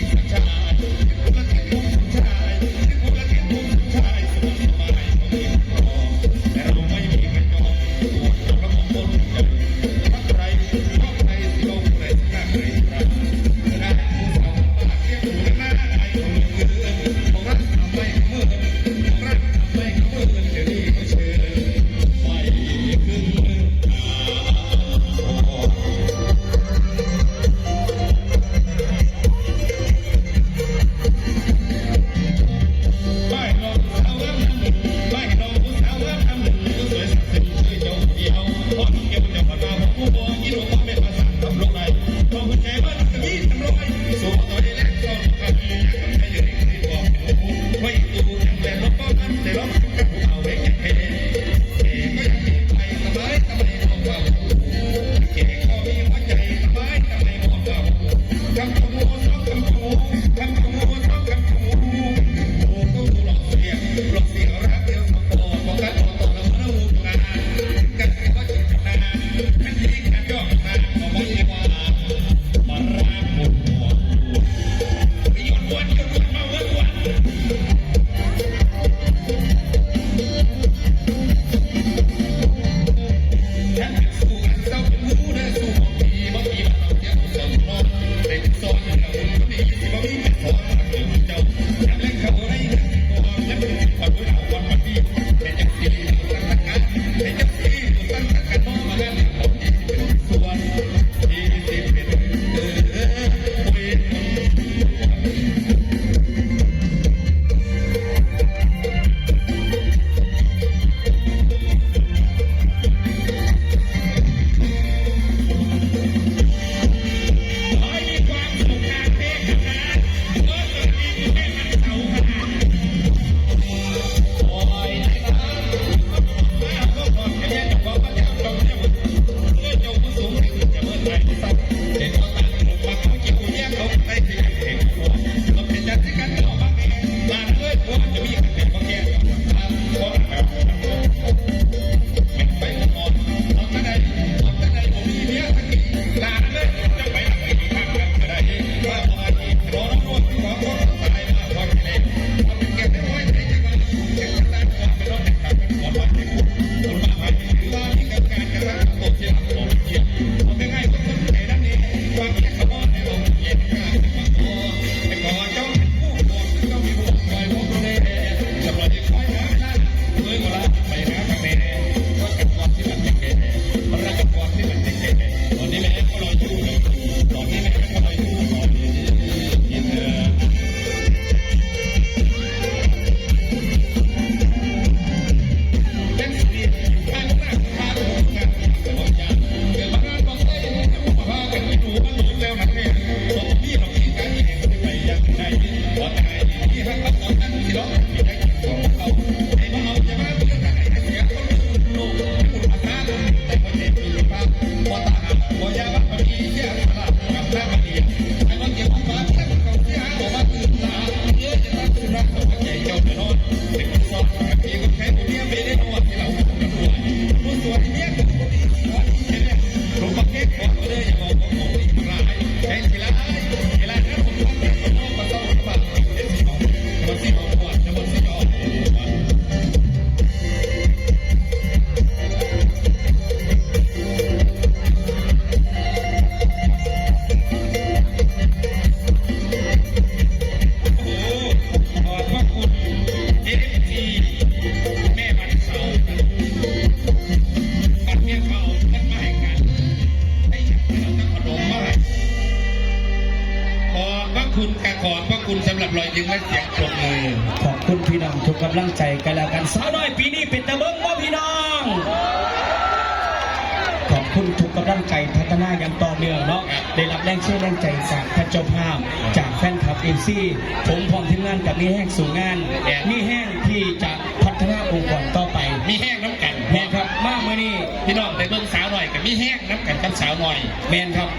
Thank you. ยังคงวนยังคงวนยังคงวน จึงไม่เสียงปรบมือขอบคุณพี่น้องทุกกำลังใจกันแล้วกันสาวน้อยปีนี้เป็นตะเบิ้งว่าพี่น้องขอบคุณทุกกำลังใจพัฒนาอย่างต่อเนื่องเนาะได้รับแรงเชื่อแรงใจจากท่านเจ้าภาพจากแฟนคลับเอซีผมพร้อมทีมงานกับมีแห้งสู่งานมีแห้งที่จะพัฒนาองค์กรต่อไปมีแห้งน้ำกันแม่ครับมากมือนี้พี่น้องไปเบิ่งสาวหน่อยกับมีแห้งน้ำกันกับสาวหน่อยแมนครับ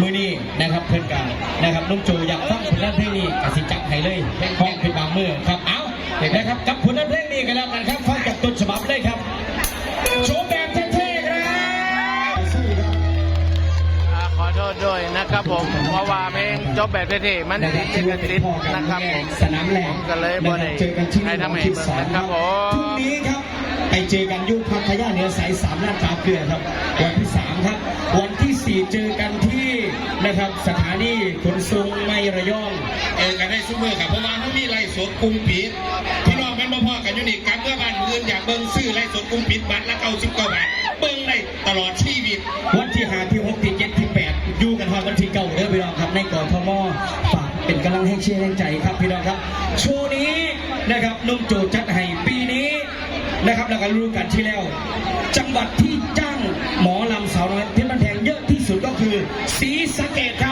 มือนี้นะครับเพื่อนกันนะครับลุงจูอยากฟังผลงานเพลงนี้กสิจับให้ เลยห้องเป็นบางมือครับ เอาเห็นไหมครับกับผลงานเพลงนี้กันแล้วกันครับฟังจากต้นฉบับเลยครับโชว์แบบเท่ๆครับอ่าขอโทษด้วยนะครับผมเพราะว่าเพลงจบแบบเท่ๆมันนะคติรับดลิขสิทธิ์นะครับผมสนามแหลกผมก็เลยบ่ได้เจอกันที่ให้ทำให้ที่เบิ่งสองนะครับผพรุ่งมนี้ครับไปเจอกันยุคพัทยาเหนือสายสามลาดพร้าวเกลือครับ วันที่สามครับ วันที่สี่เจอกันที่ นะครับ สถานีขนส่งไม่ระยอง เออกันได้ซุมเมอร์กับเพราะว่าเขามีไล่สดกรุงปิดพี่น้องม่นบ่พ่อกันอยู่นี่กับเมื่อบ้านเมือนอยากเบิ่งซื้อไล่สดกรุงปิดบัตรละเก้าสิบเก้าบาทเบิ่งได้ตลอดชีวิต วันที่หาที่หกที่เจ็ดที่แปดอยู่กันทอนวันที่เก้าเด้อพี่น้องครับในกรทมฝากเป็นกำลังให้เชียร์แรงใจครับพี่น้องครับโชว์นี้นะครับนุ่มโจจัดให้ปีนี้นะครับแล้วก็รู้กันที่แล้ว จังหวัดที่ือศรีสะเกดครับ